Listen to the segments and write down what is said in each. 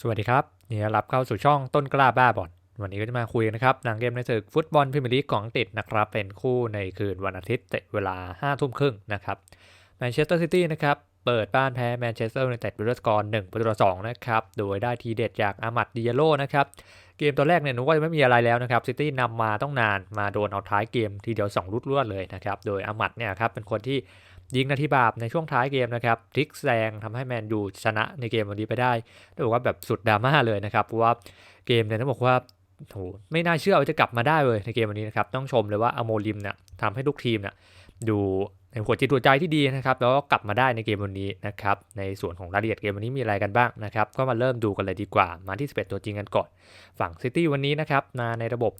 สวัสดีครับยินดีต้อนรับเข้าสู่ช่องต้นกล้าบ้าบอลวันนี้ก็จะมาคุยกันนะครับหนังเกมในศึกฟุตบอลพรีเมียร์ลีกของอังกฤษนะครับเป็นคู่ในคืนวันอาทิตย์เวลา5ทุ่มครึ่งนะครับแมนเชสเตอร์ซิตี้นะครับเปิดบ้านแพ้แมนเชสเตอร์ยูไนเต็ดด้วยสกอร์1ประตูต่อ2นะครับโดยได้ทีเด็ดจากอามัดดิยโลนะครับเกมตัวแรกเนี่ยนึกว่าจะไม่มีอะไรแล้วนะครับซิตี้นำมาต้องนานมาโดนเอาท้ายเกมทีเดียว2ลุดรวดเลยนะครับโดยอามัดเนี่ยครับเป็นคนที่ ยิงนาทีบาปในช่วงท้ายเกมนะครับพลิกแซงทำให้แมนยูชนะในเกมวันนี้ไปได้ต้องบอกว่าแบบสุดดราม่าเลยนะครับเพราะว่าเกมเนี่ยต้องบอกว่าโหไม่น่าเชื่อว่าจะกลับมาได้เลยในเกมวันนี้นะครับต้องชมเลยว่าอโมลิมเนี่ยทำให้ทุกทีมเนี่ยดู หัวจิตหัวใจที่ดีนะครับแล้วก็กลับมาได้ในเกมวันนี้นะครับในส่วนของรายละเอียดเกมวันนี้มีอะไรกันบ้างนะครับก็มาเริ่มดูกันเลยดีกว่ามาที่ 11 ตัวจริงกันก่อน ฝั่งซิตี้วันนี้นะครับมาในระบบ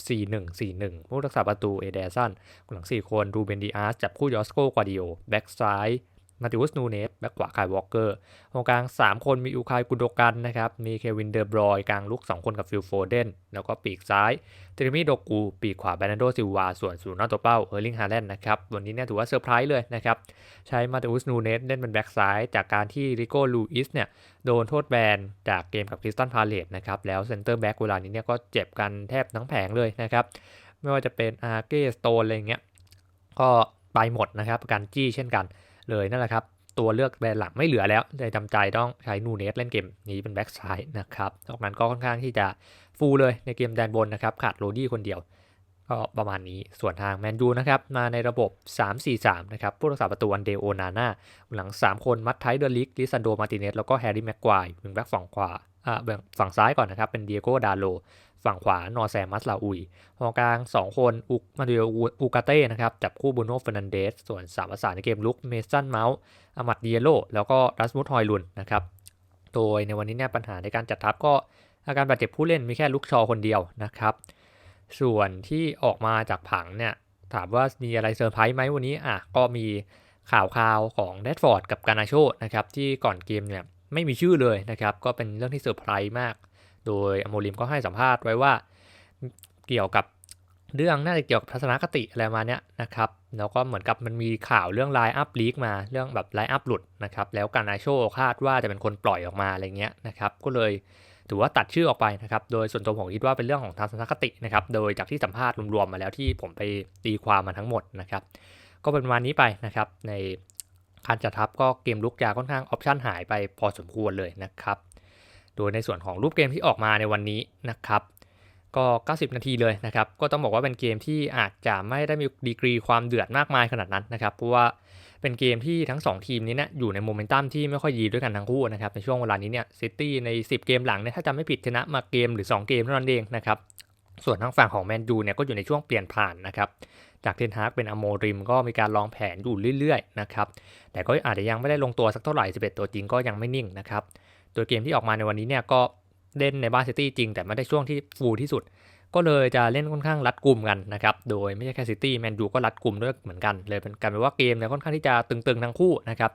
4-1-4-1ผู้รักษาประตูเอเดสันหลัง 4 คนรูเบนดีอาร์สจับคู่ยอสโกกวาดิโอแบ็กซ้าย มาติวุสนูเนสแบ็กขวาคายวอลเกอร์ตรงกลาง 3 คนมีอูคายกุนโดกันนะครับ มีเควินเดอร์บรอยกลางลุก 2 คนกับฟิลโฟเดน แล้วก็ปีกซ้ายเทเรมิโดกู ปีกขวาแบรนโดซิลวา ส่วนศูนย์นอตัวเป้าเฮอร์ลิงฮาแลนด์นะครับ วันนี้เนี่ยถือว่าเซอร์ไพรส์เลยนะครับ ใช้มาติวุสนูเนสเล่นเป็นแบ็กซ้าย จากการที่ริโก้ลูอิสเนี่ยโดนโทษแบนจากเกมกับคริสตันพาเลตนะครับ แล้วเซนเตอร์แบ็กเวลานี้เนี่ยก็เจ็บกันแทบทั้งแผงเลยนะครับ ไม่ว่าจะเป็นอาร์เกสโตนอะไรเงี้ย ก็ไปหมดนะครับการจี้เช่นกัน เลยนั่นแหละครับ ตัวเลือกแบนหลักไม่เหลือแล้วเลยจำใจต้องใช้นูเนสเล่นเกมนี้เป็นแบ็กซ้ายนะครับนอกนั้นก็ค่อนข้างที่จะฟูลเลยในเกมแดนบนนะครับขาดโรดี้คนเดียว ก็ประมาณนี้ส่วนทางแมนยูนะครับมาในระบบ 3-4-3 นะครับผู้รักษาประตูอันเดโอนาน่าหลัง 3 คนมัดไทเดอร์ลิกลิซันโดมาติเนสแล้วก็แฮร์รี่แม็กควายวิงแบ็กฝั่งขวาอ่าฝั่งซ้ายก่อนนะครับเป็นเดียโกดาโล ฝั่งขวานอแซมัสลาอุยตรงกลาง 2 คนอุกมาเดียอูกาเต้นะครับจับคู่บูโน่เฟรนันเดส ส่วนสามประสานในเกมลุกเมสันเมาส์อามัดเดียโลแล้วก็รัสมุสฮอยลุนนะครับโดยในวันนี้เนี่ยปัญหาในการจัดทัพก็อาการบาดเจ็บผู้เล่นมีแค่ลุกชอคนเดียวนะครับ ส่วนที่ออกมาจากผังเนี่ยถามว่ามีอะไรเซอร์ไพรส์ไหมวันนี้อะก็มีข่าวข่าวของเดดฟอร์ดกับกานาโชนะครับที่ก่อนเกมเนี่ยไม่มีชื่อเลยนะครับก็เป็นเรื่องที่เซอร์ไพรส์มาก โดยอโมลิมก็ให้สัมภาษณ์ไว้ว่าเกี่ยวกับเรื่องน่าจะเกี่ยวกับทัศนคติอะไรมาเนี้ยนะครับแล้วก็เหมือนกับมันมีข่าวเรื่องไลน์อัพลีกมาเรื่องแบบไลน์อัพหลุดนะครับแล้วกานาโชคาดว่าจะเป็นคนปล่อยออกมาอะไรเงี้ยนะครับก็เลยถือว่าตัดชื่อออกไปนะครับโดยส่วนตัวผมคิดว่าเป็นเรื่องของทัศนคตินะครับโดยจากที่สัมภาษณ์รวมๆมาแล้วที่ผมไปตีความมาทั้งหมดนะครับก็เป็นประมาณนี้ไปนะครับในการจัดทัพก็เกมลุกยาค่อนข้างออปชั่นหายไปพอสมควรเลยนะครับ โดยในส่วนของรูปเกมที่ออกมาในวันนี้นะครับ ก็ 90 นาทีเลยนะครับ ก็ต้องบอกว่าเป็นเกมที่อาจจะไม่ได้มีดีกรีความเดือดมากมายขนาดนั้นนะครับ เพราะว่าเป็นเกมที่ทั้ง 2 ทีมนี้เนี่ยอยู่ในโมเมนตัมที่ไม่ค่อยดีด้วยกันทั้งคู่นะครับ ในช่วงเวลานี้เนี่ยซิตี้ใน 10 เกมหลังเนี่ยถ้าจำไม่ผิดชนะมาเกมหรือ 2 เกมเท่านั้นเองนะครับส่วนทางฝั่งของแมนยูเนี่ยก็อยู่ในช่วงเปลี่ยนผ่านนะครับ จากเทนฮากเป็นอโมริมก็มีการลองแผนอยู่เรื่อยๆนะครับ แต่ก็อาจจะยังไม่ได้ลงตัวสักเท่าไหร่ 11 ตัวจริงก็ยังไม่นิ่งนะครับ ตัวเกมที่ออกมาในวันนี้เนี่ยก็เล่นในบ้านซิตี้จริง แต่ไม่ได้ช่วงที่ฟูลที่สุด ก็เลยจะเล่นค่อนข้างรัดกลุ่มกันนะครับ โดยไม่ใช่แค่ซิตี้แมนยูก็รัดกลุ่มด้วยเหมือนกัน เลยเป็นการเป็นว่าเกมเนี่ยค่อนข้างที่จะตึงๆทั้งคู่นะครับ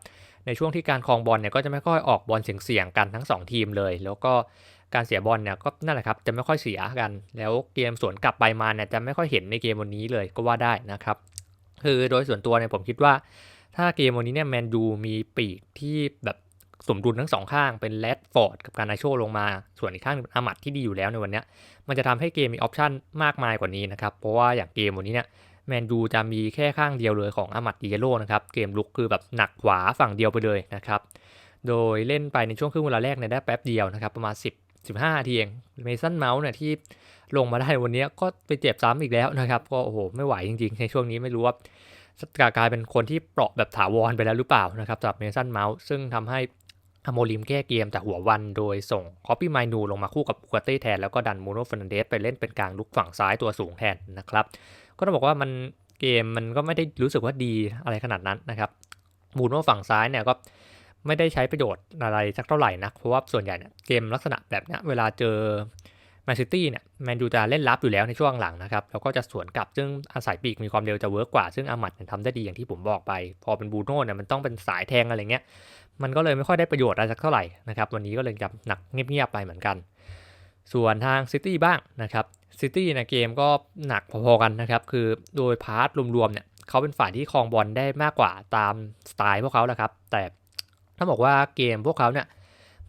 ในช่วงที่การครองบอลเนี่ยก็จะไม่ค่อยออกบอลเสี่ยงๆกันทั้ง 2 ทีมเลย แล้วก็การเสียบอลเนี่ยก็นั่นแหละครับจะไม่ค่อยเสียกัน แล้วเกมสวนกลับไปมาเนี่ยจะไม่ค่อยเห็นในเกมวันนี้เลยก็ว่าได้นะครับ คือโดยส่วนตัวเนี่ยผมคิดว่า ถ้าเกมวันนี้เนี่ยแมนยูมีปีกที่แบบ สมดุลทั้งสองข้างเป็นแรดฟอร์ดกับการนาโชลงมา ส่วนอีกข้างเป็นอามัดที่ดีอยู่แล้วในวันนี้มันจะทำให้เกมมีออปชันมากมายกว่านี้นะครับเพราะว่าอย่างเกมวันนี้เนี่ยแมนยูจะมีแค่ข้างเดียวเลยของอามัดดีเยโลนะครับเกมลุกคือแบบหนักขวาฝั่งเดียวไปเลยนะครับโดยเล่นไปในช่วงครึ่งเวลาแรกเนี่ยได้แป๊บเดียวนะครับประมาณ 10 15ทีเองเมสันเมาส์เนี่ยที่ลงมาได้วันนี้ก็ไปเจ็บซ้ำอีกแล้วนะครับก็โอ้โหไม่ไหวจริงๆ ในช่วงนี้ไม่รู้ว่ากลายเป็นคนที่เปราะแบบถาวรไปแล้วหรือเปล่านะครับสำหรับเมสันเมาส์ซึ่งทำให้ อโมลิมแก้เกมจากหัววันโดยส่งคอปปี้ไมนูลงมาคู่กับกูเต้แทน แล้วก็ดันมูโนฟนันเดสไปเล่นเป็นกลางลุกฝั่งซ้ายตัวสูงแทนนะครับ ก็ต้องบอกว่ามันเกมมันก็ไม่ได้รู้สึกว่าดีอะไรขนาดนั้นนะครับมูโนฝั่งซ้ายเนี่ยก็ไม่ได้ใช้ประโยชน์อะไรสักเท่าไหร่นะเพราะว่าส่วนใหญ่เนี่ยเกมลักษณะแบบนี้เวลาเจอ แมนซิตี้เนี่ยแมนยูจะเล่นรับอยู่แล้วในช่วงหลังนะครับ แล้วก็จะสวนกลับซึ่งอาศัยปีกมีความเร็วจะเวิร์กกว่า ซึ่งอามัดเนี่ยทำได้ดีอย่างที่ผมบอกไป พอเป็นบูโน่เนี่ยมันต้องเป็นสายแทงอะไรเงี้ย มันก็เลยไม่ค่อยได้ประโยชน์อะไรสักเท่าไหร่นะครับ วันนี้ก็เลยจะหนักเงียบๆไปเหมือนกัน ส่วนทางซิตี้บ้างนะครับซิตี้ในเกมก็หนักพอๆกันนะครับ คือโดยพาร์ทรวมๆเนี่ยเขาเป็นฝ่ายที่ครองบอลได้มากกว่าตามสไตล์พวกเขาแหละครับ แต่ถ้าบอกว่าเกมพวกเขาเนี่ย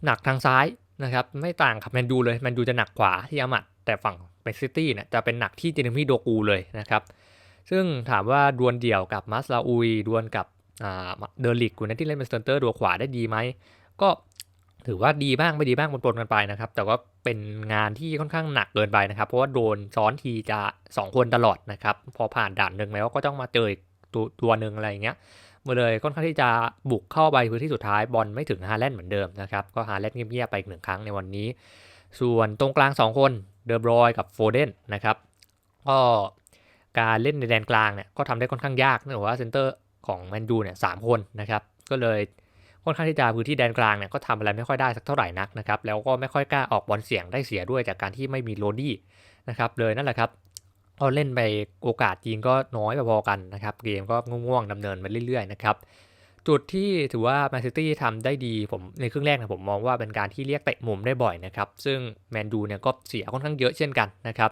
หนักทางซ้าย นะครับไม่ต่างกับแมนยูเลยแมนยูจะหนักขวาที่อามัดแต่ฝั่งแมนซิตี้เนี่ยจะเป็นหนักที่เจเนมี่โดกูเลยนะครับซึ่งถามว่าดวลเดี่ยวกับมัสลาอุยดวลกับเดอร์ลิกคนนั้นที่เล่นเป็นสเตนเตอร์ดัวขวาได้ดีไหมก็ถือว่าดีบ้างไม่ดีบ้างปนๆกันไปนะครับ แต่ก็เป็นงานที่ค่อนข้างหนักเกินไปนะครับ เพราะว่าโดนซ้อนทีจะ 2 คนตลอดนะครับ พอผ่านด่านหนึ่งแล้วก็ต้องมาเจอตัวตัวหนึ่งอะไรเงี้ย มาเลยค่อนข้างที่จะบุกเข้าไปพื้นที่สุดท้ายบอลไม่ถึงฮาแลนด์เหมือนเดิมนะครับก็ฮาแลนด์เงียบๆไปอีกหนึ่งครั้งในวันนี้ ส่วนตรงกลาง 2 คนเดอบรอยกับโฟเดนนะครับก็การเล่นในแดนกลางเนี่ยก็ทำได้ค่อนข้างยากเนื่องจากว่าเซนเตอร์ของแมนยูเนี่ยสคนนะครับก็เลยค่อนข้างที่จะพื้นที่แดนกลางเนี่ยก็ทำอะไรไม่ค่อยได้สักเท่าไหร่นักนะครับแล้วก็ไม่ค่อยกล้าออกบอลเสี่ยงได้เสียด้วยจากการที่ไม่มีโรดี้นะครับเลยนั่นแหละครับ พอเล่นไปโอกาสยิงก็น้อยพอๆกันนะครับเกมก็ง่วงๆดำเนินมาเรื่อยๆนะครับจุดที่ถือว่าแมนซิตี้ทำได้ดีผมในครึ่งแรกนะผมมองว่าเป็นการที่เรียกเตะมุมได้บ่อยนะครับซึ่งแมนยูเนี่ยก็เสียค่อนข้างเยอะเช่นกันนะครับ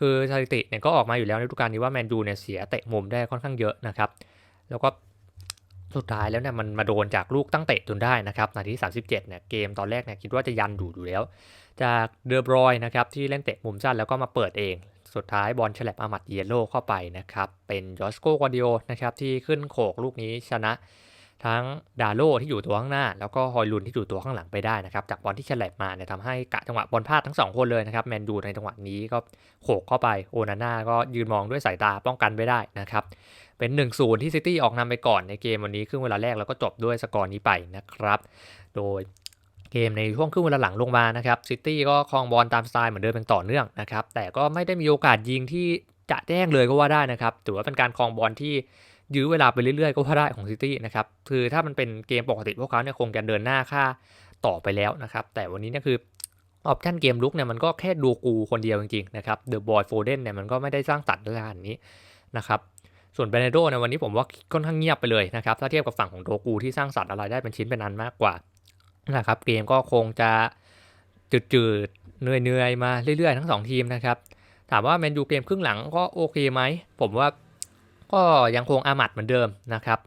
คือสถิติเนี่ยก็ออกมาอยู่แล้วในฤดูกาลนี้ว่าแมนยูเนี่ยเสียเตะมุมได้ค่อนข้างเยอะนะครับแล้วก็สุดท้ายแล้วเนี่ยมันมาโดนจากลูกตั้งเตะจนได้นะครับนาที37เนี่ยเกมตอนแรกเนี่ยคิดว่าจะยันดูอยู่แล้ว จากเดอบรอยนะครับที่เล่นเตะมุมสั้นแล้วก็มาเปิดเอง สุดท้ายบอลฉลับอามัดเยโลเข้าไปนะครับ เป็นยอสโกกวาดิโอนะครับที่ขึ้นโขกลูกนี้ชนะ ทั้งดาโลที่อยู่ตัวข้างหน้า แล้วก็ฮอยลุนที่อยู่ตัวข้างหลังไปได้นะครับ จากบอลที่ฉลับมาเนี่ยทำให้กะจังหวะบอลพลาดทั้ง 2 คนเลยนะครับแมนยูในจังหวะนี้ก็โขกเข้าไปโอนาน่าก็ยืนมองด้วยสายตาป้องกันไปได้นะครับเป็น1ูที่ซิตี้ออกนำไปก่อนในเกมวันนี้ครึ่งเวลาแรกแล้วก็จบด้วยสกอร์นี้ไปนะครับ โดย เกมในช่วงครึ่งเวลาหลังลงมานะครับซิตี้ก็ครองบอลตามสไตล์เหมือนเดิมเป็นต่อเนื่องนะครับแต่ก็ไม่ได้มีโอกาสยิงที่จะแจ้งเลยก็ว่าได้นะครับถือว่าเป็นการครองบอลที่ยื้อเวลาไปเรื่อยๆ ก็ว่าได้ของซิตี้นะครับคือถ้ามันเป็นเกมปกติพวกเขาเนี่ยคงจะเดินหน้าค่าต่อไปแล้วนะครับแต่วันนี้เนี่ยคือออปชั่นเกมลุกเนี่ยมันก็แค่ดูกูคนเดียวจริงๆนะครับเดอะบอยโฟเดนเนี่ยมันก็ไม่ได้สร้างสรรค์ขนาดนี้นะครับส่วนเบเนโดในวันนี้ผมว่าค่อนข้างเงียบไปเลยนะครับถ้าเทียบกับฝั่งของโดกูที่สร้างสรรค์อะไรได้เป็นชิ้นเป็นอันมากกว่า นะครับ เกมก็คงจะจืดๆเหนื่อยๆมาเรื่อยๆ ทั้ง2ทีมนะครับ ถามว่าแมนยูเกมครึ่งหลังก็โอเคไหม ผมว่าก็ยังคงอามัดเหมือนเดิมนะครับ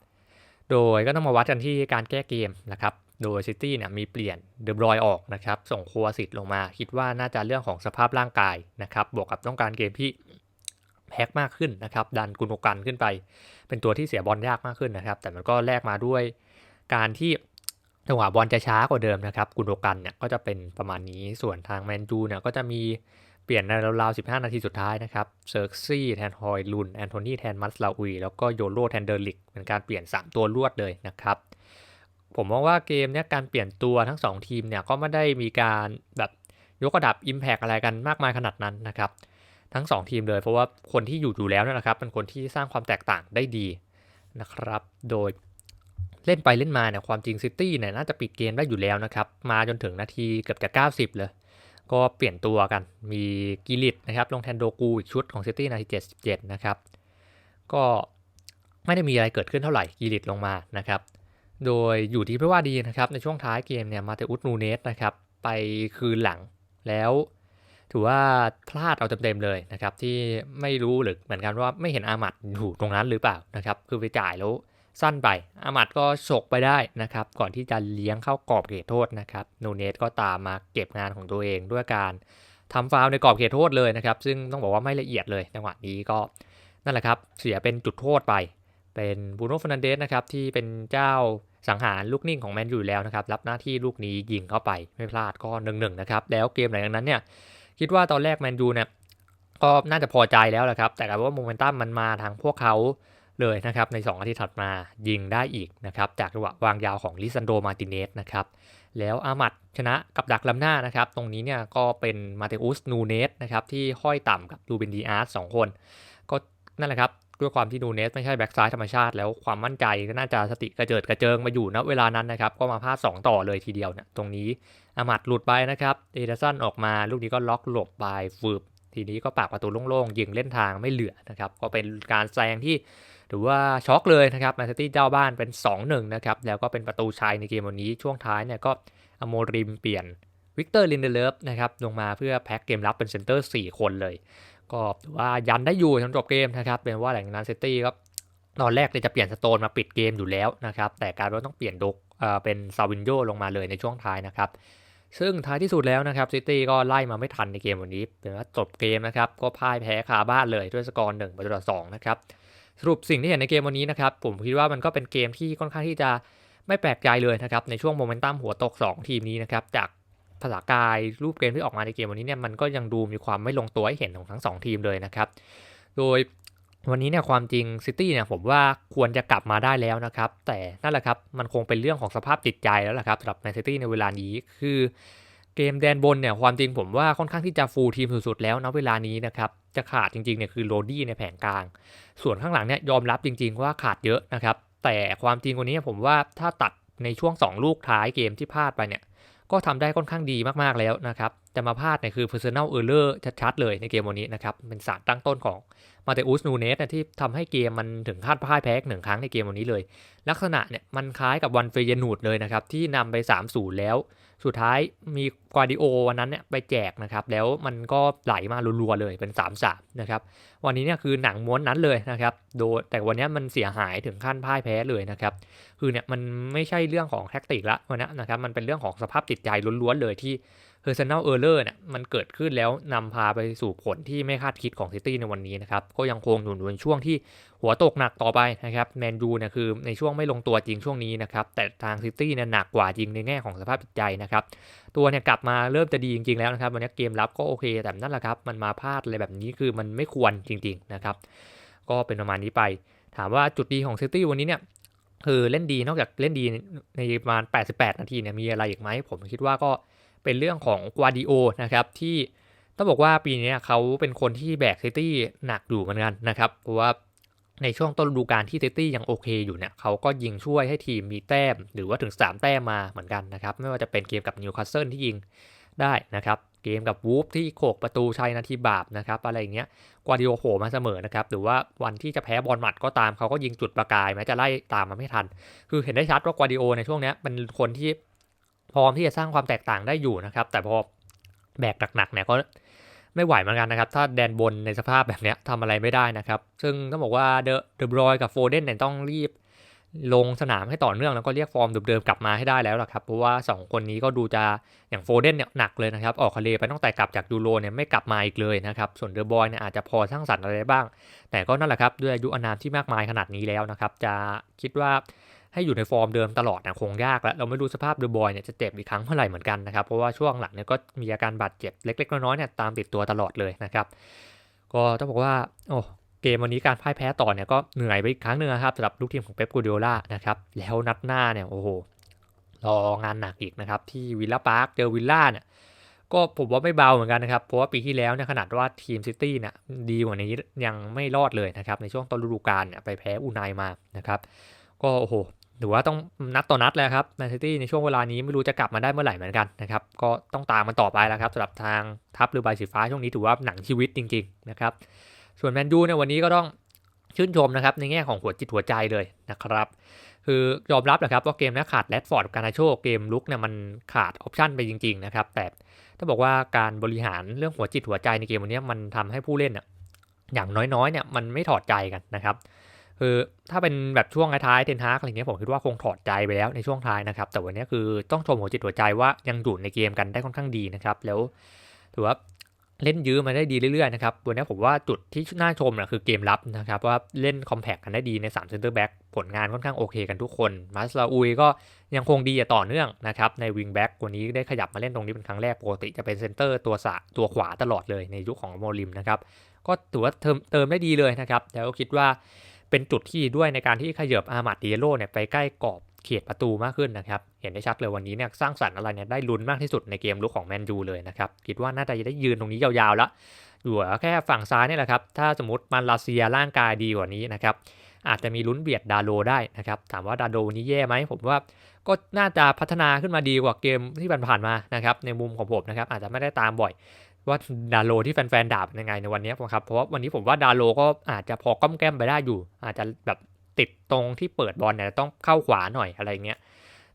โดยก็ต้องมาวัดกันที่การแก้เกมนะครับ โดยซิตี้เนี่ยมีเปลี่ยนเดบรอยออกนะครับ ส่งครัวสิทธิ์ลงมา คิดว่าน่าจะเรื่องของสภาพร่างกายนะครับ บวกกับต้องการเกมที่แพ็กมากขึ้นนะครับ ดันกุนโกันขึ้นไป เป็นตัวที่เสียบอลยากมากขึ้นนะครับ แต่มันก็แลกมาด้วยการที่ จังหวะบอลจะช้ากว่าเดิมนะครับกุนโอกันเนี่ยก็จะเป็นประมาณนี้ส่วนทางแมนจูเนี่ยก็จะมีเปลี่ยนในราวๆ 15 นาทีสุดท้ายนะครับเซิร์กซี่แทนฮอยลุนแอนโทนีแทนมัสลาอุยแล้วก็โยโรแทนเดอร์ลิกเป็นการเปลี่ยน 3 ตัวรวดเลยนะครับ ผมมองว่าเกมเนี้ยการเปลี่ยนตัวทั้ง 2 ทีมเนี่ยก็ไม่ได้มีการแบบยกระดับ Impact อะไรกันมากมายขนาดนั้นนะครับ ทั้ง 2 ทีมเลยเพราะว่าคนที่อยู่อยู่แล้วนะครับ เป็นคนที่สร้างความแตกต่างได้ดีนะครับ โดย เล่นไปเล่นมาเนี่ยความจริงซิตี้เนี่ยน่าจะปิดเกมได้อยู่แล้วนะครับ มาจนถึงนาทีเกือบจะ 90 เลย ก็เปลี่ยนตัวกันมีกิลิตนะครับลงแทนโดกูอีกชุดของซิตี้นาที 77 นะครับ ก็ไม่ได้มีอะไรเกิดขึ้นเท่าไหร่กิลิตลงมานะครับ โดยอยู่ที่เพราะว่าดีนะครับ ในช่วงท้ายเกมเนี่ยมาเตอุสนูเนสนะครับไปคืนหลังแล้วถือว่าพลาดเอาเต็มๆเลยนะครับที่ไม่รู้หรือเหมือนกันว่าไม่เห็นอามัดอยู่ตรงนั้นหรือเปล่านะครับคือไปจ่ายแล้ว สั้นไป อามัดก็ฉกไปได้นะครับ ก่อนที่จะเลี้ยงเข้ากรอบเขตโทษนะครับนูเนสก็ตามมาเก็บงานของตัวเองด้วยการทำฟาวในกรอบเขตโทษเลยนะครับ ซึ่งต้องบอกว่าไม่ละเอียดเลยจังหวะนี้ก็นั่นแหละครับ เสียเป็นจุดโทษไป เป็นบูโน่ฟนันเดสนะครับที่เป็นเจ้าสังหารลูกนิ่งของแมนยูแล้วนะครับรับหน้าที่ลูกนี้ยิงเข้าไปไม่พลาดก็หนึ่งหนึ่งนะครับแล้วเกมหลังจากนั้นเนี่ยคิดว่าตอนแรกแมนยูเนี่ยก็น่าจะพอใจแล้วแหละครับแต่กลายว่าโมเมนตัมมันมาทางพวกเขา เลยนะครับใน 2 อาทิตย์ถัดมายิงได้อีกนะครับจากจังหวะวางยาวของลิซันโดมาติเนสนะครับแล้วอามัดชนะกับดักลำหน้านะครับ ตรงนี้เนี่ยก็เป็นมาเตอุสนูเนสนะครับที่ห้อยต่ำกับดูเบนดีอาร์สองคน ก็นั่นแหละครับด้วยความที่นูเนสไม่ใช่แบ็กซ้ายธรรมชาติ แล้วความมั่นใจก็น่าจะสติกระเจิดกระเจิงมาอยู่ณเวลานั้นนะครับ ก็มาพลาด2ต่อเลยทีเดียวเนี่ยตรงนี้อามัดหลุดไปนะครับเอเดสันออกมาลูกนี้ก็ล็อกหลบไปฟืบทีนี้ก็ปากประตูโล่งๆยิงเล่นทางไม่เหลือนะครับก็เป็นการแซงที่ ถือว่าช็อกเลยนะครับแมนซิตี้เจ้าบ้านเป็น 2-1 นะครับ แล้วก็เป็นประตูชัยในเกมวันนี้ช่วงท้ายเนี่ยก็อโมริมเปลี่ยนวิกเตอร์ลินเดเลฟนะครับลงมาเพื่อแพ็กเกมรับเป็นเซนเตอร์ 4 คนเลย ก็ถือว่ายันได้อยู่จนจบเกมนะครับเป็นว่าแหล่งนั้นเซตี้ก็ตอนแรกเลยจะเปลี่ยนสโตนมาปิดเกมอยู่แล้วนะครับแต่การว่าต้องเปลี่ยนดกเป็นซาวินโยลงมาเลยในช่วงท้ายนะครับซึ่งท้ายที่สุดแล้วนะครับซิตี้ก็ไล่มาไม่ทันในเกมวันนี้เป็นว่าจบเกมนะครับก็พ่ายแพ้คาบ้านเลยด้วยสกอร์หนึ่งประตูต่อสองนะครับ สรุปสิ่งที่เห็นในเกมวันนี้นะครับผมคิดว่ามันก็เป็นเกมที่ค่อนข้างที่จะไม่แปลกใจเลยนะครับในช่วงโมเมนตัมหัวตก 2 ทีมนี้นะครับจากภาษากายรูปเกมที่ออกมาในเกมวันนี้เนี่ยมันก็ยังดูมีความไม่ลงตัวให้เห็นของทั้ง 2 ทีมเลยนะครับ โดยวันนี้เนี่ยความจริงซิตี้เนี่ยผมว่าควรจะกลับมาได้แล้วนะครับ แต่นั่นแหละครับมันคงเป็นเรื่องของสภาพจิตใจแล้วแหละครับสำหรับแมนซิตี้ในเวลานี้คือ เกมแดนบนเนี่ยความจริงผมว่าค่อนข้างที่จะฟูลทีมสุดๆแล้วนะเวลานี้นะครับจะขาดจริงๆเนี่ยคือโรดี้ในแผงกลาง ส่วนข้างหลังเนี่ยยอมรับจริง ๆ ว่าขาดเยอะนะครับแต่ความจริงวันนี้ผมว่าถ้าตัดในช่วง 2 ลูกท้ายเกมที่พลาดไปเนี่ยก็ทำได้ค่อนข้างดีมากๆแล้วนะครับจะมาพลาดเนี่ยคือ personal error ชัดๆเลยในเกมวันนี้นะครับเป็นสารตั้งต้นของมาเตอุสนูเนสที่ทำให้เกมมันถึงคาดพ่ายแพ้หนึ่งครั้งในเกมวันนี้เลย ลักษณะเนี่ยมันคล้ายกับวันเฟยนูดเลยนะครับที่นำไป3-0แล้ว สุดท้ายมีกวาดิโอวันนั้นเนี่ยไปแจกนะครับ แล้วมันก็ไหลมารัวๆเลยเป็น3-3นะครับ วันนี้เนี่ยคือหนังม้วนนั้นเลยนะครับ โดยแต่วันนี้มันเสียหายถึงขั้นพ่ายแพ้เลยนะครับ คือเนี่ยมันไม่ใช่เรื่องของแท็กติกละวันนี้นะครับ มันเป็นเรื่องของสภาพจิตใจล้วนๆเลยที่ personal error เนี่ยมันเกิดขึ้นแล้วนำพาไปสู่ผลที่ไม่คาดคิดของซิตี้ในวันนี้นะครับ ก็ยังคงอยู่ในช่วงที่หัวตกหนักต่อไปนะครับแมนยูเนี่ยคือในช่วงไม่ลงตัวจริงช่วงนี้นะครับ แต่ทางซิตี้เนี่ยหนักกว่าจริงในแง่ของสภาพจิตใจนะครับ ตัวเนี่ยกลับมาเริ่มจะดีจริงๆแล้วนะครับ วันนี้เกมรับก็โอเค แต่นั่นแหละครับ มันมาพลาดอะไรแบบนี้คือมันไม่ควรจริง ๆนะครับ ก็เป็นประมาณนี้ไป ถามว่าจุดดีของซิตี้วันนี้เนี่ยคือเล่นดีนอกจากเล่นดีในประมาณ 88 นาทีเนี่ยมีอะไรอีกไหมผมคิดว่าก็ เป็นเรื่องของกวาดิโอนะครับที่ต้องบอกว่าปีนี้เขาเป็นคนที่แบกซิตี้หนักอยู่เหมือนกันนะครับเพราะว่าในช่วงต้นฤดูกาลที่ซิตี้ยังโอเคอยู่เนี่ยเขาก็ยิงช่วยให้ทีมมีแต้ม หรือว่าถึง 3 แต้มมาเหมือนกันนะครับ ไม่ว่าจะเป็นเกมกับนิวคาสเซิลที่ยิงได้นะครับ เกมกับวูฟที่โขกประตูชัยนาทีบาปนะครับ อะไรอย่างเงี้ยกวาดิโอโผมาเสมอนะครับ หรือว่าวันที่จะแพ้บอลหมัดก็ตามเขาก็ยิงจุดประกายแม้จะไล่ตามมาไม่ทัน คือเห็นได้ชัดว่ากวาดิโอในช่วงนี้เป็นคนที่ พร้อมที่จะสร้างความแตกต่างได้อยู่นะครับ แต่พอแบกหนักๆเนี่ยก็ไม่ไหวเหมือนกันนะครับ ถ้าแดนบนในสภาพแบบนี้ทำอะไรไม่ได้นะครับ ซึ่งต้องบอกว่าเดอะเดอะบรอยกับโฟเดนเนี่ยต้องรีบลงสนามให้ต่อเนื่องแล้วก็เรียกฟอร์มเดิมๆกลับมาให้ได้แล้วล่ะครับเพราะว่า 2 คนนี้ก็ดูจะอย่างโฟเดนเนี่ยหนักเลยนะครับออกทะเลไปตั้งแต่กลับจากยูโรเนี่ยไม่กลับมาอีกเลยนะครับส่วนเดอะบอยเนี่ยอาจจะพอสร้างสรรค์อะไรบ้าง แต่ก็นั่นแหละครับด้วยอายุอานามที่มากมายขนาดนี้แล้วนะครับจะคิดว่า ให้อยู่ในฟอร์มเดิมตลอดนะคงยากแล้ว เราไม่รู้สภาพเดอะบอยเนี่ยจะเจ็บอีกครั้งเมื่อไหร่เหมือนกันนะครับ เพราะว่าช่วงหลังเนี่ยก็มีอาการบาดเจ็บเล็ก ๆ น้อยๆเนี่ยตามติดตัวตลอดเลยนะครับ ก็ต้องบอกว่าโอ้เกมวันนี้การพ่ายแพ้ต่อเนี่ยก็เหนื่อยไปอีกครั้งหนึ่งครับสำหรับลูกทีมของเป๊ปกูดิโอล่านะครับแล้วนัดหน้าเนี่ยโอ้โหรองานหนักอีกนะครับที่วิลล่าพาร์คเจอวิลล่าเนี่ยก็ผมว่าไม่เบาเหมือนกันนะครับ เพราะว่าปีที่แล้วเนี่ยขนาดว่าทีมซิตี้เนี่ยดีกว่านี้ยังไม่รอดเลยนะครับ ในช่วงต้นฤดูกาลเนี่ยไปแพ้อูไนมานะครับ ก็โอ้โห ถือว่าต้องนัดต่อนัดแล้วครับแมนซิตี้ในช่วงเวลานี้ไม่รู้จะกลับมาได้เมื่อไหร่เหมือนกันนะครับก็ต้องตามมันต่อไปแล้วครับสำหรับทางทัพหรือใบสีฟ้าช่วงนี้ถือว่าหนังชีวิตจริงๆนะครับส่วนแมนยูในวันนี้ก็ต้องชื่นชมนะครับในแง่ของหัวจิตหัวใจเลยนะครับ คือยอมรับแหละครับว่าเกมนี้ขาดแรดฟอร์ดกับการาโชเกมลุกเนี่ยมันขาดออปชันไปจริงๆนะครับแต่ถ้าบอกว่าการบริหารเรื่องหัวจิตหัวใจในเกมวันนี้มันทำให้ผู้เล่นอย่างน้อยๆเนี่ยมันไม่ถอดใจกันนะครับ คือถ้าเป็นแบบช่วงท้ายเทนฮากอะไรเงี้ยผมคิดว่าคงถอดใจไปแล้วในช่วงท้ายนะครับ แต่วันนี้คือต้องชมหัวจิตหัวใจว่ายังอยู่ในเกมกันได้ค่อนข้างดีนะครับ แล้วถือว่าเล่นยื้อมาได้ดีเรื่อยๆนะครับวันนี้ผมว่าจุดที่น่าชมนะคือเกมรับนะครับว่าเล่นคอมแพคกันได้ดีใน3เซนเตอร์แบ็กผลงานค่อนข้างโอเคกันทุกคนมาสลาอุยก็ยังคงดีต่อเนื่องนะครับในวิงแบ็กวันนี้ได้ขยับมาเล่นตรงนี้เป็นครั้งแรกปกติจะเป็นเซนเตอร์ตัวสะตัวขวาตลอดเลยในยุคของโมลิมนะครับก็ถือว่าเติมเติมได้ดีเลยนะครับแล้วคิดว่า เป็นจุดที่ด้วยในการที่ขยับอามาดเดียโลเนี่ยไปใกล้กรอบเขตประตูมากขึ้นนะครับ เห็นได้ชัดเลยวันนี้เนี่ยสร้างสรรค์อะไรเนี่ยได้ลุ้นมากที่สุดในเกมลุกของแมนยูเลยนะครับ คิดว่าน่าจะได้ยืนตรงนี้ยาวๆแล้วอยู่แค่ฝั่งซ้ายนี่แหละครับ ถ้าสมมติมันลาเซียร่างกายดีกว่านี้นะครับอาจจะมีลุ้นเบียดดาโลได้นะครับ ถามว่าดาโลนี้แย่ไหมผมว่าก็น่าจะพัฒนาขึ้นมาดีกว่าเกมที่ผ่านๆมานะครับในมุมของผมนะครับอาจจะไม่ได้ตามบ่อย ว่าดาโลที่แฟนๆด่าเป็นยังไงในวันนี้ครับเพราะว่าวันนี้ผมว่าดาโลก็อาจจะพอก้มแก้มไปได้อยู่ อาจจะแบบติดตรงที่เปิดบอลเนี่ยต้องเข้าขวาหน่อยอะไรเงี้ย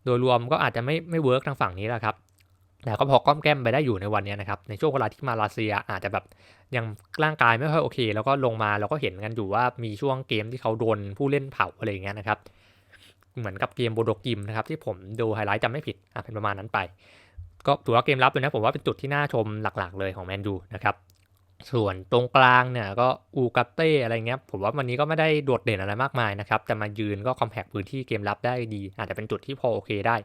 โดยรวมก็อาจจะไม่ไม่เวิร์กทางฝั่งนี้แหละครับแต่ก็พอก้มแก้มไปได้อยู่ในวันนี้นะครับในช่วงเวลาที่มาเลเซียอาจจะแบบยังร่างกายไม่ค่อยโอเค แล้วก็ลงมาเราก็เห็นกันอยู่ว่ามีช่วงเกมที่เขาโดนผู้เล่นเผาอะไรเงี้ยนะครับเหมือนกับเกมโบโดกิมนะครับที่ผมดูไฮไลท์จำไม่ผิดเป็นประมาณนั้นไป ก็ถือว่าเกมรับเลยนะผมว่าเป็นจุดที่น่าชมหลักๆ เลยของแมนยูนะครับส่วนตรงกลางเนี่ยก็อูกาเต้อะไรเงี้ยผมว่าวันนี้ก็ไม่ได้โดดเด่นอะไรมากมายนะครับ แต่มายืนก็คอมแพกพื้นที่เกมรับได้ดี อาจจะเป็นจุดที่พอโอเคได้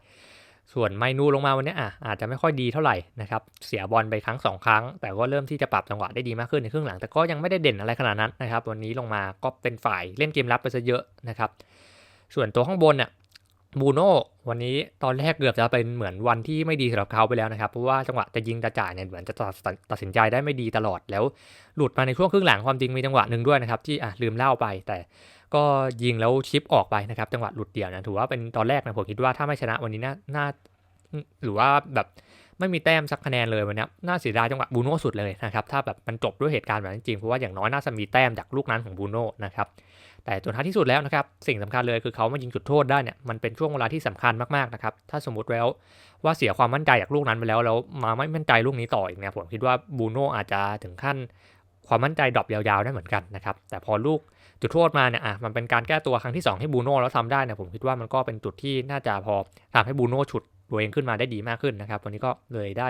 ส่วนไมนูลงมาวันนี้อะอาจจะไม่ค่อยดีเท่าไหร่นะครับเสียบอลไปครั้ง 2 ครั้ง แต่ก็เริ่มที่จะปรับจังหวะได้ดีมากขึ้นในครึ่งหลัง แต่ก็ยังไม่ได้เด่นอะไรขนาดนั้นนะครับ วันนี้ลงมาก็เป็นฝ่ายเล่นเกมรับไปซะเยอะนะครับส่วนตัวข้างบนเนี่ย บูโน่วันนี้ตอนแรกเกือบจะเป็นเหมือนวันที่ไม่ดีสำหรับเขาไปแล้วนะครับ เพราะว่าจังหวะจะยิงจะจ่ายเนี่ยเหมือนจะตัดตัดสินใจได้ไม่ดีตลอดแล้ว หลุดมาในช่วงครึ่งหลังความจริงมีจังหวะหนึ่งด้วยนะครับ ที่อะลืมเล่าไป แต่ก็ยิงแล้วชิปออกไปนะครับ จังหวะหลุดเดี่ยวนะถือว่าเป็นตอนแรกนะผมคิดว่าถ้าไม่ชนะวันนี้น่าน่าหรือว่าแบบไม่มีแต้มสักคะแนนเลยวันนี้น่าเสียดายจังหวะบูโน่สุดเลยนะครับถ้าแบบมันจบด้วยเหตุการณ์แบบนั้นจริงเพราะว่าอย่างน้อยน่าจะมีแต้มจากลูกนั้นของบูโน่นะครับ แต่จนท้ายที่สุดแล้วนะครับสิ่งสำคัญเลยคือเขามายิงจุดโทษได้เนี่ยมันเป็นช่วงเวลาที่สำคัญมากๆนะครับถ้าสมมติแล้วว่าเสียความมั่นใจจากลูกนั้นไปแล้วแล้วมาไม่มั่นใจลูกนี้ต่ออีกเนี่ยผมคิดว่าบูโน่อาจจะถึงขั้นความมั่นใจดรอปยาวๆได้เหมือนกันนะครับแต่พอลูกจุดโทษมาเนี่ยอะมันเป็นการแก้ตัวครั้งที่ 2 ให้บูโน่แล้วทำได้เนี่ยผมคิดว่ามันก็เป็นจุดที่น่าจะพอทำให้บูโน่ฉุดตัวเองขึ้นมาได้ดีมากขึ้นนะครับวันนี้ก็เลยได้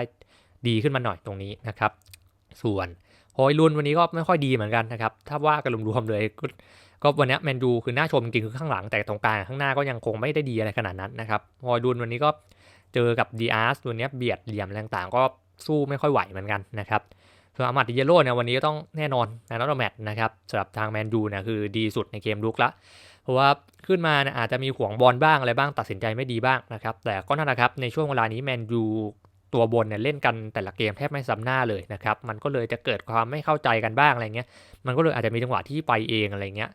ดีขึ้นมาหน่อยตรงนี้นะครับส่วนฮอยลุนวันนี้ก็ไม่ค่อยดีเหมือนกันนะครับถ้าว่ากันรวมๆเลย ก็วันนี้แมนยูคือน่าชมจริงคือข้างหลังแต่ตรงกลางข้างหน้าก็ยังคงไม่ได้ดีอะไรขนาดนั้นนะครับฮอยลุนวันนี้ก็เจอกับดีอาร์สตัวนี้เบียดเหลี่ยมต่างๆ ก็สู้ไม่ค่อยไหวเหมือนกันนะครับส่วนอามาดิเยโร่เนี่ยวันนี้ก็ต้องแน่นอนแนนอตแมตนะครับสำหรับทางแมนยูเนี่ยคือดีสุดในเกมลุกละเพราะว่าขึ้นมาเนี่ยอาจจะมีห่วงบอลบ้างอะไรบ้างตัดสินใจไม่ดีบ้างนะครับแต่ก็นั่นแหละครับในช่วงเวลานี้แมนยูตัวบนเนี่ยเล่นกันแต่ละเกมแทบไม่ซ้ำหน้าเลยนะครับ มันก็เลยจะเกิดความไม่เข้าใจกันบ้างอะไรเงี้ย มันก็เลยอาจจะมีจังหวะที่ไปเองอะไรเงี้ย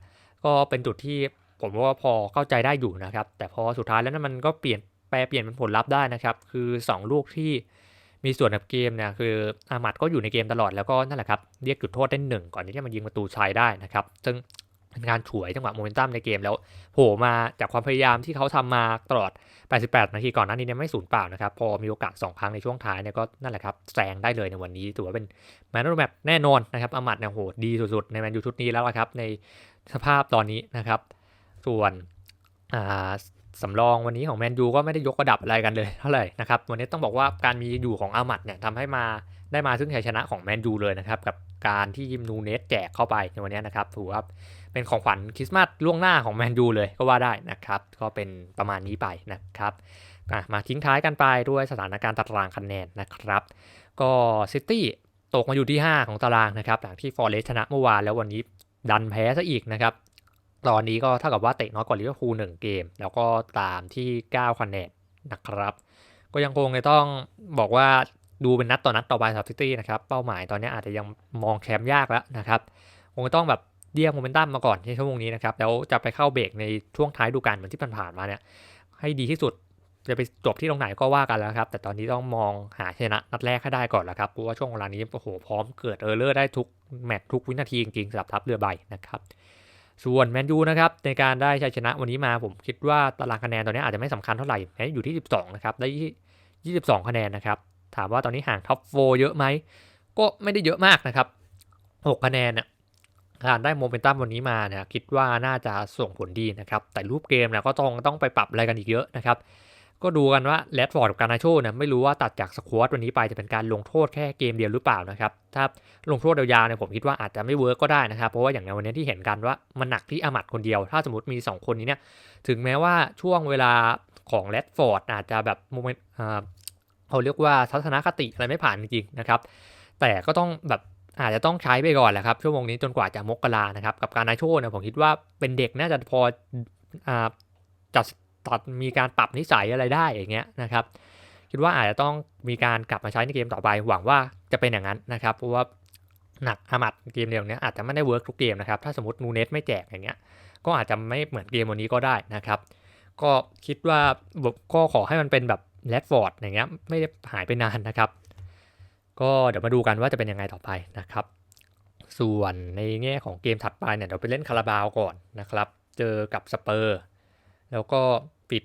ก็เป็นจุดที่ผมว่าพอเข้าใจได้อยู่นะครับ แต่พอสุดท้ายแล้วนั้นมันก็เปลี่ยนแปลเปลี่ยนเป็นผลลัพธ์ได้นะครับ คือ 2 ลูกที่มีส่วนกับเกมเนี่ยคืออามัดก็อยู่ในเกมตลอดแล้วก็นั่นแหละครับเรียกจุดโทษได้หนึ่งก่อนที่จะมายิงประตูชัยได้นะครับ ซึ่งเป็นการฉวยจังหวะโมเมนตัมในเกมแล้วโผล่มาจากความพยายามที่เขาทำมาตลอด 88 นาทีก่อนหน้านี้เนี่ยไม่สูญเปล่านะครับ พอมีโอกาส 2 ครั้งในช่วงท้ายเนี่ยก็นั่นแหละครับแซงได้เลยในวันนี้ถือว่าเป็นแมนนแมตแน่นอนนะครับอามัดเนี่ยโหดีสุดๆในแมนยูชุดนี้แล้วครับใน สภาพตอนนี้นะครับ ส่วนสำรองวันนี้ของแมนยูก็ไม่ได้ยกระดับอะไรกันเลยเท่าไหร่นะครับวันนี้ต้องบอกว่าการมีอยู่ของอามัดเนี่ยทำให้มาได้มาซึ่งชัยชนะของแมนยูเลยนะครับ กับการที่ยิมนูเนสแจกเข้าไปในวันนี้นะครับถือว่าเป็นของขวัญคริสต์มาสล่วงหน้าของแมนยูเลยก็ว่าได้นะครับ ก็เป็นประมาณนี้ไปนะครับมาทิ้งท้ายกันไปด้วยสถานการณ์ตารางคะแนนนะครับ ก็ซิตี้ตกมาอยู่ที่ 5 ของตารางนะครับหลังที่ฟอร์เรสชนะเมื่อวานแล้ววันนี้ ดันแพ้ซะอีกนะครับ ตอนนี้ก็เท่ากับว่าเตะน้อยกว่าลิเวอร์พูลหนึ่งเกม แล้วก็ตามที่ 9 คะแนนนะครับ ก็ยังคงจะต้องบอกว่าดูเป็นนัดต่อนัดต่อไปสำหรับซิตี้นะครับ เป้าหมายตอนนี้อาจจะยังมองแชมป์ยากแล้วนะครับคงต้องแบบเรียกโมเมนตัมมาก่อนในช่วงนี้นะครับ แล้วจะไปเข้าเบรกในช่วงท้ายดูการเหมือนที่ผ่านๆมาเนี่ยให้ดีที่สุด จะไปจบที่ตรงไหนก็ว่ากันแล้วครับ แต่ตอนนี้ต้องมองหาชนะนัดแรกให้ได้ก่อนแล้วครับเพราะว่าช่วงเวลานี้โอ้โหพร้อมเกิดเออร์เลอร์ได้ทุกแมตช์ทุกวินาทีจริงๆสำหรับทัพเรือใบนะครับส่วนแมนยูนะครับในการได้ชัยชนะวันนี้มาผมคิดว่าตารางคะแนนตอนนี้อาจจะไม่สำคัญเท่าไหร่อยู่ที่ 12 นะครับ ได้ 22 คะแนนนะครับ ถามว่าตอนนี้ห่างท็อปโฟเยอะไหม ก็ไม่ได้เยอะมากนะครับ 6 คะแนนเนี่ยการได้โมเมนตัมวันนี้มาเนี่ยคิดว่าน่าจะส่งผลดีนะครับ แต่รูปเกมเนี่ยก็ต้องต้องไปปรับอะไรกันอีกเยอะนะครับ ก็ดูกันว่าแรดฟอร์ดกับการนาโชเนี่ยไม่รู้ว่าตัดจากสควอตวันนี้ไปจะเป็นการลงโทษแค่เกมเดียวหรือเปล่านะครับ ถ้าลงโทษยาวๆเนี่ยผมคิดว่าอาจจะไม่เวิร์กก็ได้นะครับ เพราะว่าอย่างในวันนี้ที่เห็นกันว่ามันหนักที่อามัดคนเดียว ถ้าสมมติมี 2 คนนี้เนี่ยถึงแม้ว่าช่วงเวลาของแรดฟอร์ดอาจจะแบบโมเมนต์เขาเรียกว่าทัศนคติอะไรไม่ผ่านจริงๆนะครับ แต่ก็ต้องแบบอาจจะต้องใช้ไปก่อนแหละครับชั่วโมงนี้จนกว่าจะมกรานะครับกับการนาโชเนี่ยผมคิดว่าเป็นเด็กน่าจะพออจัดัดมีการปรับนิสัยอะไรได้อย่างเงี้ยนะครับ คิดว่าอาจจะต้องมีการกลับมาใช้ในเกมต่อไปหวังว่าจะเป็นอย่างนั้นนะครับ เพราะว่าหนักอามัดเกมเดียวนี้อาจจะไม่ได้เวิร์กทุกเกมนะครับ ถ้าสมมตินูเนสไม่แจกอย่างเงี้ย ก็อาจจะไม่เหมือนเกมวันนี้ก็ได้นะครับ ก็คิดว่าก็ขอให้มันเป็นแบบแรดฟอร์ดอย่างเงี้ยไม่ได้หายไปนานนะครับ ก็เดี๋ยวมาดูกันว่าจะเป็นยังไงต่อไปนะครับ ส่วนในแง่ของเกมถัดไปเนี่ยเดี๋ยวไปเล่นคาราบาวก่อนนะครับ เจอกับสเปอร์ แล้วก็ปิด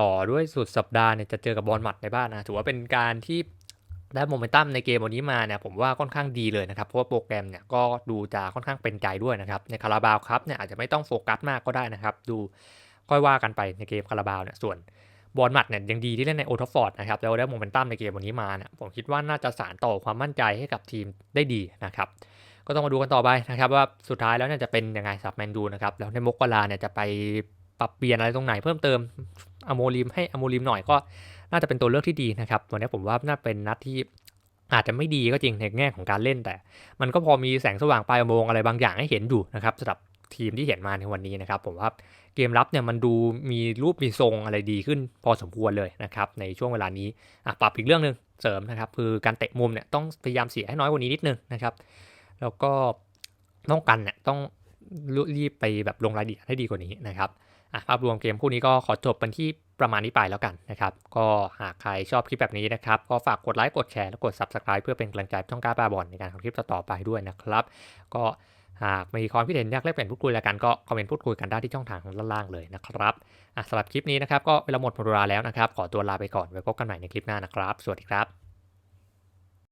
ต่อด้วยสุดสัปดาห์เนี่ยจะเจอกับบอลหมัดในบ้านนะถือว่าเป็นการที่ได้โมเมนตัมในเกมวันนี้มาเนี่ยผมว่าค่อนข้างดีเลยนะครับ เพราะว่าโปรแกรมเนี่ยก็ดูจะค่อนข้างเป็นใจด้วยนะครับ ในคาราบาวครับเนี่ยอาจจะไม่ต้องโฟกัสมากก็ได้นะครับ ดูค่อยว่ากันไปในเกมคาราบาวเนี่ยส่วนบอลหมัดเนี่ยยังดีที่เล่นในโอทฟฟอร์ดนะครับแล้วได้โมเมนตัมในเกมวันนี้มาเนี่ยผมคิดว่าน่าจะสานต่อความมั่นใจให้กับทีมได้ดีนะครับก็ต้องมาดูกันต่อไปนะครับว่าสุดท้ายแล้วเนี่ยจะเป็นยังไงสับแมนดูนะครับแล้วในมกราเนี่ยจะไป ปรับเปลี่ยนอะไรตรงไหนเพิ่มเติมอโมลิมให้อโมลิมหน่อยก็น่าจะเป็นตัวเลือกที่ดีนะครับวันนี้ผมว่าน่าเป็นนัดที่อาจจะไม่ดีก็จริงในแง่ของการเล่นแต่ มันก็พอมีแสงสว่างปลายอุโมงอะไรบางอย่างให้เห็นอยู่นะครับสำหรับทีมที่เห็นมาในวันนี้นะครับ ผมว่าเกมรับเนี่ยมันดูมีรูปมีทรงอะไรดีขึ้นพอสมควรเลยนะครับในช่วงเวลานี้อปรับอีกเรื่องหนึ่งเสริมนะครับคือการเตะมุมเนี่ยต้องพยายามเสียให้น้อยกว่านี้นิดนึงนะครับ แล้วก็ต้องกันเนี่ยต้องรีบไปแบบลงรายละเอียดให้ดีกว่านี้นะครับ ภาพรวมเกมคู่นี้ก็ขอจบเป็นที่ประมาณนี้ไปแล้วกันนะครับ ก็หากใครชอบคลิปแบบนี้นะครับ ก็ฝากกดไลค์กดแชร์และกด Subscribe เพื่อเป็นกำลังใจช่องก้าบ้าบอลในการทำคลิปต่อไปด้วยนะครับ ก็หากมีความคิดเห็นอยากแลกเปลี่ยนพูดคุยอะไรกันก็คอมเมนต์พูดคุยกันได้ที่ช่องทางด้านล่างเลยนะครับอะสำหรับคลิปนี้นะครับก็เวลาหมดหมดเวลาแล้วนะครับ ขอตัวลาไปก่อนไว้พบกันใหม่ในคลิปหน้านะครับ สวัสดีครับ